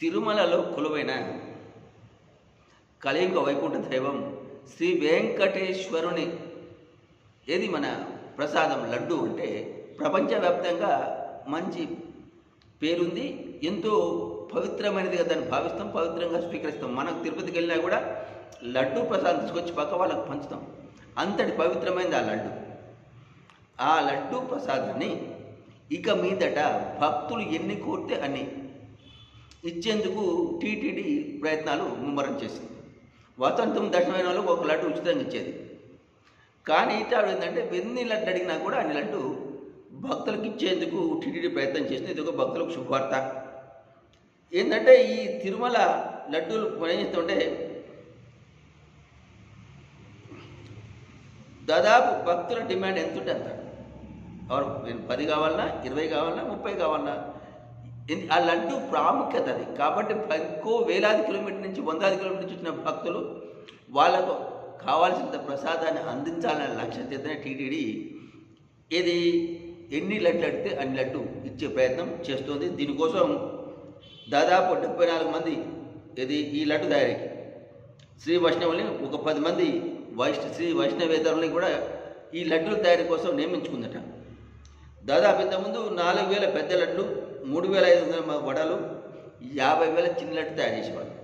తిరుమలలో కొలువైన కలియుగ వైకుంఠ దైవం శ్రీ వెంకటేశ్వరుని. ఏది మన ప్రసాదం లడ్డు అంటే ప్రపంచవ్యాప్తంగా మంచి పేరుంది. ఎంతో పవిత్రమైనదిగా దాన్ని భావిస్తాం పవిత్రంగా స్వీకరిస్తాం. మనకు తిరుపతికి వెళ్ళినా కూడా లడ్డు ప్రసాదం తీసుకొచ్చి పక్క వాళ్ళకు పంచుతాం. అంతటి పవిత్రమైనది ఆ లడ్డు. ఆ లడ్డు ప్రసాదాన్ని ఇక మీదట భక్తులు ఎన్ని కోరితే అన్ని ఇచ్చేందుకు టీటీడీ ప్రయత్నాలు ముమ్మరం చేసింది. వసంతం దశమైన వాళ్ళకు ఒక లడ్డు ఉచితంగా ఇచ్చేది. కానీ ఇట్లా ఏంటంటే ఎన్ని లడ్డు అడిగినా కూడా అన్ని లడ్డు భక్తులకు ఇచ్చేందుకు టీటీడీ ప్రయత్నం చేసింది. ఇది ఒక భక్తులకు శుభవార్త. ఏంటంటే ఈ తిరుమల లడ్డూలు మనం ఏం చేస్తుంటే దాదాపు భక్తుల డిమాండ్ ఎంత ఉంటే అంత. ఎవరు నేను పది కావాలన్నా ఇరవై కావాలన్నా ముప్పై కావాలన్నా ఆ లడ్డు ప్రాముఖ్యత అది. కాబట్టి ఎక్కువ వేలాది కిలోమీటర్ నుంచి వందలాది కిలోమీటర్ నుంచి వచ్చిన భక్తులు వాళ్ళకు కావాల్సినంత ప్రసాదాన్ని అందించాలనే లక్ష్యంతోనే టీటీడీ ఇది ఎన్ని లడ్లు అడిగితే అన్ని లడ్డు ఇచ్చే ప్రయత్నం చేస్తుంది. దీనికోసం దాదాపు డెబ్బై నాలుగు మంది ఇది ఈ లడ్డు తయారీకి. శ్రీ వైష్ణవుల్ని ఒక పది మంది వైష్ణ శ్రీ వైష్ణవేతరుల్ని కూడా ఈ లడ్డుల తయారీ కోసం నియమించుకుందట. దాదాపు ఇంతకుముందు నాలుగు వేల పెద్ద లడ్లు మూడు వేల ఐదు వందల వడలు యాభై వేల చిన్న లడ్డు తయారు చేసేవాళ్ళు.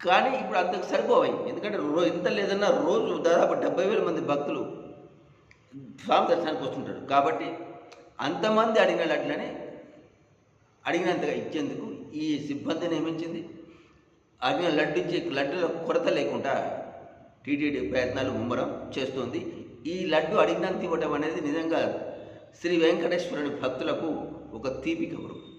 కానీ ఇప్పుడు అంతకు సరిపోవాయి ఎందుకంటే రో ఇంత లేదన్నా రోజు దాదాపు డెబ్బై వేల మంది భక్తులు స్వామి దర్శనానికి వస్తుంటారు. కాబట్టి అంతమంది అడిగిన లడ్లని అడిగినంతగా ఇచ్చేందుకు ఈ సిబ్బంది నియమించింది. అడిగిన లడ్డు ఇచ్చే లడ్డుల కొరత లేకుండా టీటీడీ ప్రయత్నాలు ముమ్మరం చేస్తుంది. ఈ లడ్డు అడిగినంత ఇవ్వటం అనేది నిజంగా శ్రీ వెంకటేశ్వరుని భక్తులకు ఒక తీపి కబురు.